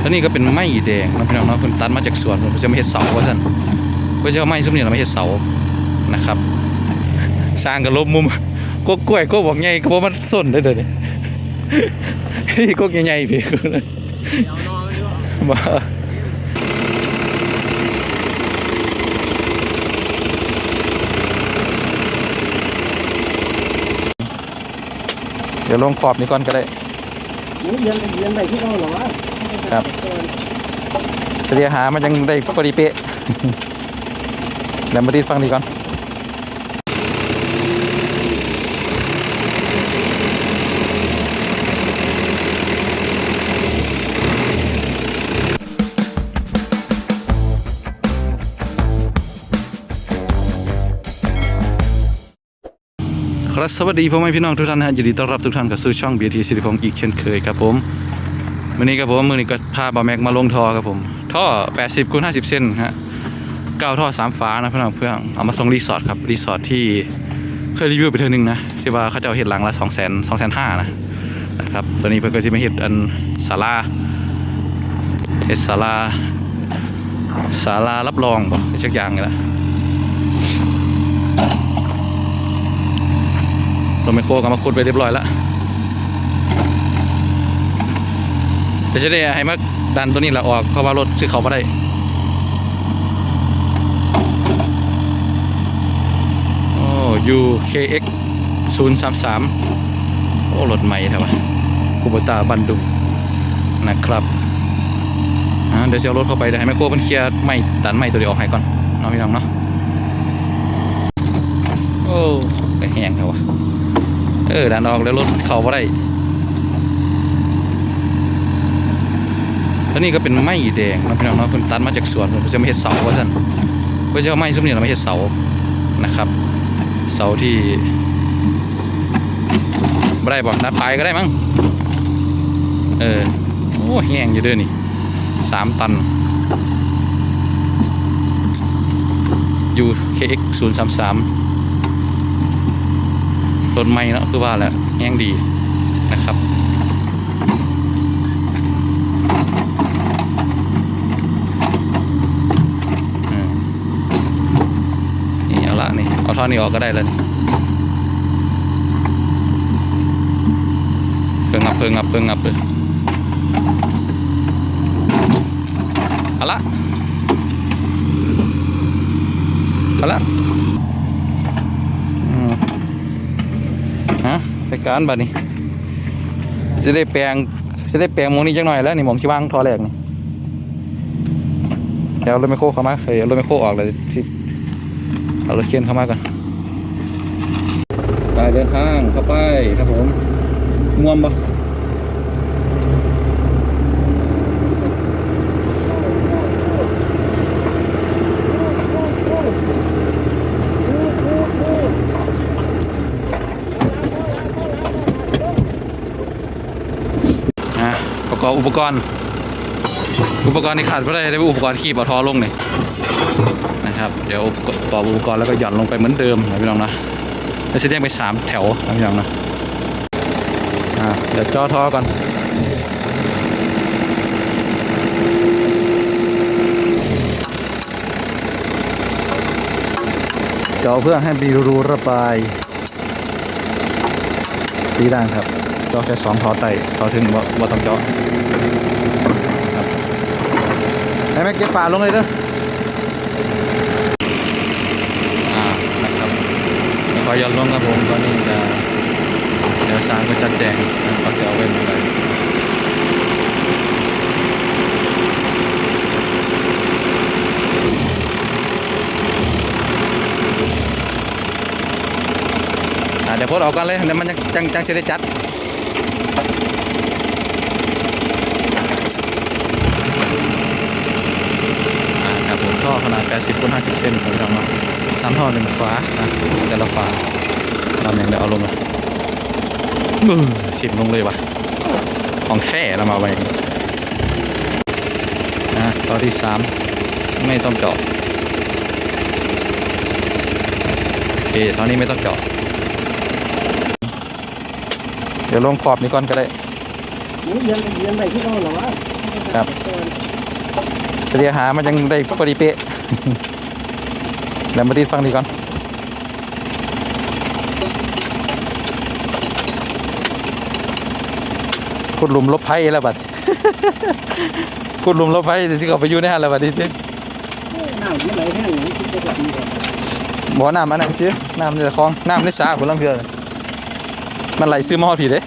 แล้วนี่ก็เป็นไม้แดงนะพี่น้องเนาะเพิ่นตัดมาจากสวนเพิ่นจะมาเฮ็ดเสาว่าซั่นเพิ่นจะเอาไม้ซุมนี้มาเฮ็ดเสานะครับ สร้างกันลบมุมก็กล้วยก็บอกใหญ่ก็บ่มันส้นได้เด้อนี่นี่ก็ใหญ่ๆพี่เอานอกว่ามาเดี๋ยวลงขอบนี้ก่อนก็ได้เรียนเรียนได้ที่เราหรอวะ ครับเรียหามันยังได้พอดีเป๊ะเดี๋ยวมาดีดฟังดีก่อนครับสวัสดีพ่อแม่พี่น้องทุกท่านนะฮะยินดีต้อนรับทุกท่านเข้าสู่ช่อง BT สิริพงศ์อีกเช่นเคยครับผม วันนี้ครับผมมือนี้ก็พาบอแม็กมาลงท่อครับผม ท่อ 80คูณ50เซนฮะเก้าท่อสามฝานะเพี่องเพื่อนเอามาส่งรีสอร์ทครับ รีสอร์ทที่เคยรีวิวไปเทอนึงนะที่ว่าเขาจะเอาเห็ดหลังละ2 0 0 0 0 0 2 5 0 0นะนะครับตอนนี้เพิ่นก็จะมาเห็ดอันศาลาเห็ดศาลาศาลารับรองบ่สักอย่างนี่แหละรถไมโครก็มาขุดไปเรียบร้อยแล้ว เดี๋ยวจะได้ให้มาดันตัวนี้ละออกเพราะว่ารถซื้อเขาไม่ได้โอ้ UKX 033 โอ้รถใหม่แท้วะคูบตาบันดุงนะครับเดี๋ยวจะเอารถเข้าไปเดี๋ยวให้ไมคโครเพิ่นเคลียร์ไม่ดันไม่ตัวเดียวออกให้ก่อนเนาะพี่น้องเนาะโอ้แห้งแท้วะเออดันออกแล้วรถเขาไม่ได้ แล้วนี่ก็เป็นไม้แดงนะพี่น้องเนาะเพิ่นตัดมาจากสวนเพิ่นจะมาเฮ็ดเสาว่าซั่นเพิ่นจะเอาไม้ซุมนี้มาเฮ็ดเสานะครับ เสาที่บ่ได้บ่นัดไปก็ได้มั้งเออโอ้แห้งอยู่เด้อนี่สามตัน UKX 033รถไม่เนาะคือว่าแหละแห้งดีนะครับอืมนี่เอาละนี่ เอาท่อนี้ออกก็ได้แล้วนี่เพิ่งงับเพิ่งงับเพิ่งงับเลยเอาละเอาละฮะใส่การบัดนี้จะได้แปลงจะได้แปลงหมองนี้จังหน่อยแล้วนี่หมองชิว่างทอแรกนี่เดี๋ยวเอารถไมคโครเข้ามาเฮ้ยเอารถไมคโครออกเลยที่ เอารถเคียนเข้ามากันไปเดินทางเข้าไปครับผมง่วมปะอะประกอบอุปกรณ์ อุปกรณ์ที่ขาดไม่ได้ได้เป็นอุปกรณ์ขีบเอาทอลงนี่ นะครับเดี๋ยวประกออุปกรณ์แล้วก็หย่อนลงไปเหมือนเดิมนะพี่น้องนะแล้วจะแยกไปสามแถวนะพี่น้องนะอ่าเดี๋ยวจ่อท่อก่อนเจาะเพื่อให้มีรูระบายสีด่างครับจาะแค่สองท่อไต่ท่อถึงว่าว่าต้องเจาะให้แม่เก็บฝาลงเลยเด้อ อ่านะครับขอย้อนลงครับผมตอนนี้จะเดี๋ยวสร้างก็จัดแจงเขาจะเอาไว้เมื่อไหร่อ่าเดี๋ยวพสต์ออกกันเลยเดี๋ยวมันจังจังเสียได้จัด อ่าครับผม ท่อขนาด 80คูณ50 เซนของเราเนาะสามท่อหนึ่งฝาอะแต่ละฝาลำอย่างเดี๋ยวเอาลงเลยมือชิมลงเลยวะของแท้เรามาไว้นะต่อที่สามไม่ต้องเจาะโอเคตอนนี้ไม่ต้องเจาะเดี๋ยวลงขอบนี้ก่อนก็ได้หนูเรียนเรียนได้ที่เราเหรอวะครับ เรียหามันจังได้พอดีเป๊ะแล้วมาติดฟังดีก่อนขุดหลุมลบไพ่แล้วบัดขุดหลุมลบไพ่เดี๋ยวสิเขาไปอยู่ในหันแล้วบัดนี้สิบ่อน้ำอันนั้นสิน้ำในคลองน้ำในสระคนลังเทือมันไหลซื้อมาฮอดผีเด้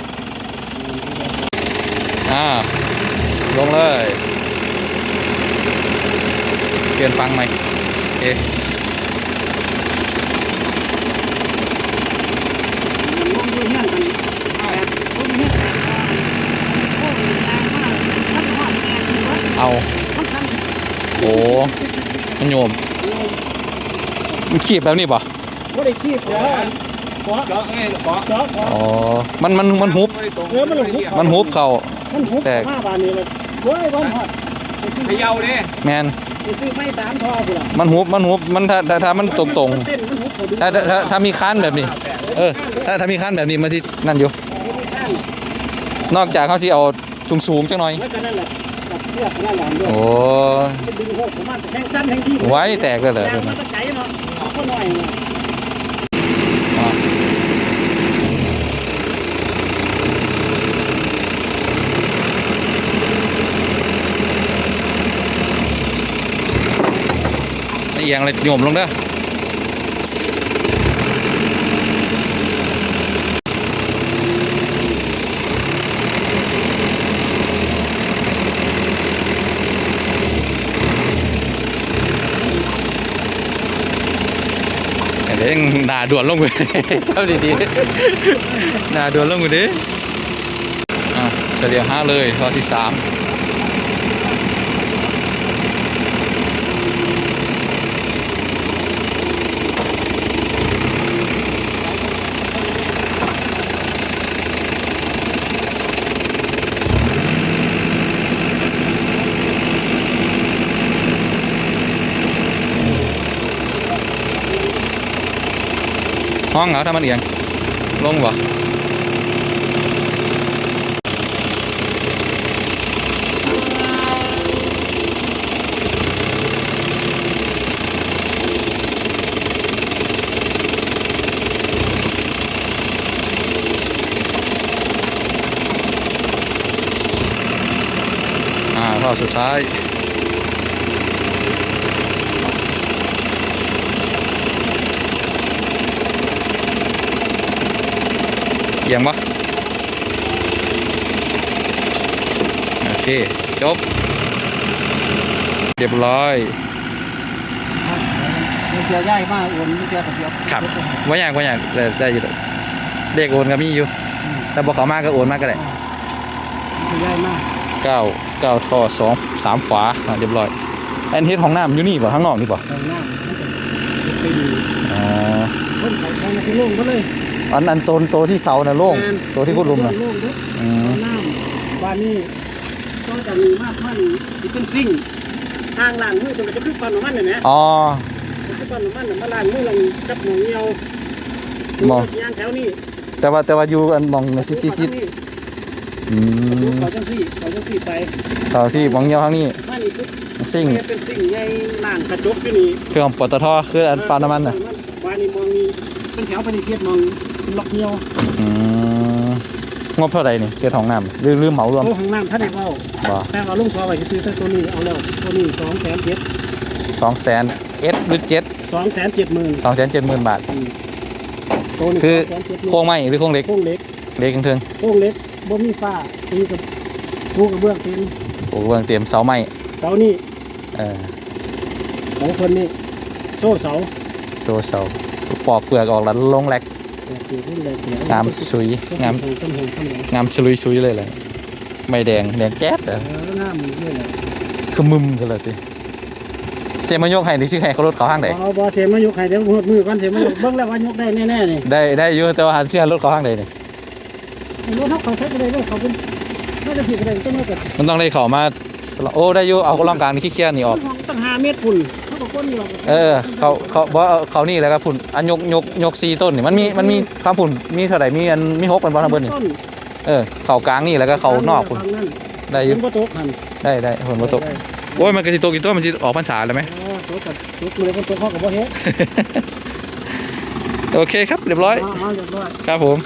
อ่าลงเลย เปลี่ยนฟังใหม่โอเคมันลงด้วยเงี้ยกันเอาละลงเงี้ยกันโอ้ยแรงมากท่านหอดแรงเลยวะเอาท่านทโอ้มันโยมำมันขีบแบบนี้ป่ะไม่ได้คีบเดี๋ยวเกาะเกาะไงเกาะเกาะเกาะอ๋อ มันมันมันฮุบเออมันหลุดมันฮุบเข่ามันหุบแตกห้าบาทนี่เลยเว้ยบ้านหอดไปซื้อเขย่าเด้แมน ไปซื้อไม้สามทอพุ่นล่ะมันฮุบมันฮุบมันถ้าถ้าถ้ามันตรงตรงเต้นมันหุบเขาดูๆถ้าถ้าถ้าถ้ามีค้านแบบนี้ เออ ถ้าถ้ามีค้านแบบนี้มาสินั่นอยู่ นอกจากเขาที่เอาสูงสูงๆจังหน่อย แล้วก็นั่นแหละกับเชือกนั่นแหละด้วยโอ้ มันดึงโหดของมันแทงสั้นแทงที่ไว้แตกเลยเหรอแทงมันตะไคร้เนาะเอาก็หน่อยเนาะอะ เอียงเลยโยมลงเด้อเด้งหนาด่วนลงไปเศร้าดีๆหนาด่วนลงไปดิอะเฉลี่ยห้าเลยข้อที่สาม ห้องเหรอถ้ามันเอียงลงบ่อ่าข้อสุดท้าย เอียงปะโอเค จบ เรียบร้อยมันเจียวย่ายมากอ้วนมันเจียวกับเจียวครับว่าอย่างว่าอย่างแต่ได้อยู่ดอกเลขโอนก็มีอยู่ แต่บอกเขามากก็โอนมากก็ได้มันย่ายมากเก้าเก้าท่อสองสามฝาอะเรียบร้อยแอนเทสของน้ำอยู่นี่ป่ะข้างนอกนี่ป่ะตรงหน้ามันจะไปดูอ๋อคนเขาทางที่โล่งก็เลย อันอันโตนโตที่เสาน่ะโล่งโตที่พุดลุมน่ะ โล่งเด้ออืมน้ำบ้านนี้ก็จะมีมากมันที่เป็นซิ่งทางล่างมือตรงจะคือปันของมันเนี่ยนะอ๋อ คือปันของมันน่ะมาล่างมือลงกับหมองเงียวหม้อยางแถวนี้แต่ว่าแต่ว่าอยู่อันมองในซิตี้ที่อืมเขาจังสี่เขาจังสี่ไปเสาที่มองเงี้ยวข้างนี้บ้านนี้ปุ๊บซิ่งมันเป็นสิ่งใหญ่ล่างกระจกอยู่นี่ เครื่องปตทคืออันปั๊มน้ำมันน่ะบ้านนี้มองนี่เป็นแถวปฏิเสธมอง ล็อกเงียวอืมงบเท่าไหร่นี่เกิดของน้ำหรือหรือเหมารวม โอ้ห้องน้ำท่านได้เว้าบ่ แต่ว่าลุงพอไว้ซื้อตัวนี้เอาแล้วตัวนี้สองแสนเจ็ดสองแสนเอสหรือเจ็ดสองแสนเจ็ดหมื่นสองแสนเจ็ดหมื่นบาท ตัวนี้คือสองแสนเจ็ดหมื่นโค้งไม้หรือโค้งเล็กโค้งเล็กเล็กเทิงโค้งเล็กบ่มีฝ้าตีกับปูกระเบื้องเป็นๆโอ้เบื้องเตรียมเสาไม้เสานี่เออของคนนี่โซ่เสาโซเสาปอกเปลือกออกแล้วลงแหลก โอเคขึ้นเลยเดี๋ยวงามสุยงามต้นหงต้นหงงามสลุยซุยเลยเลยไม่แดงแดงแจ๊ดเหรอเอองามนี่แหละคือมึมกันเลยทีเซมายกให้ดิซิให้เขารถเขาห้างไหนเอาบอเสียมายกให้เดี๋ยวหดมือก่อนเสียมายกเบิ่งแล้วว่ายกได้แน่ๆนี่ได้ได้เยอะแต่ว่าหันเสียรถเขาห้างไหนนี่รถเขาเขาใช้ไปเลยเลยเขาเป็นน่าจะผิดอะไรก็ไม่เกิดมันต้องได้เขามาโอ้ได้อยู่เอาล่องกลางนี่ขี้เคียจนี่ออกตั้งห้าเมตรปุ่น เขาก็ก้นอยู่หรอกเออเขาเขาบอกว่าเขานี่แหละครับผุนอันยกยกยกซีต้นนี่มันมีมันมีความผุนมีเท่าไหร่มีอันมีหกเป็นบอลเบิร์นี่ต้นเออเขากลางนี่แล้วก็เขานอกผุนทางนั่นได้อยู่เป็นประตูหันได้ได้ผลประตกได้โอ้ยมันกระติโตกี่ตัวมันจะออกพรรษาแล้วไหมเออตัวกับตัวกูเลยคนตัวข้อกับบ่เฮ็ดโอเคครับเรียบร้อยอ๋อเรียบร้อยครับผม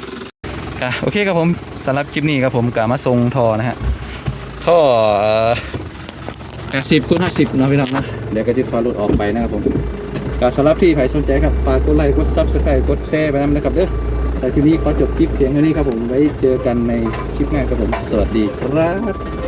อะโอเคครับผมสำหรับคลิปนี้ครับผมกามาทรงท่อนะฮะท่อ แปดสิบคูณห้าสิบนะพี่น้องนะเดี๋ยวก็จะพอหลุดออกไปนะครับผมก็สำหรับที่ใครสนใจครับฝากกดไลค์กดซับสไครต์กดแชร์ไปนำนะครับเด้อแต่ทีนี้ขอจบคลิปเพียงเท่านี้ครับผมไว้เจอกันในคลิปหน้าครับผมสวัสดีครับ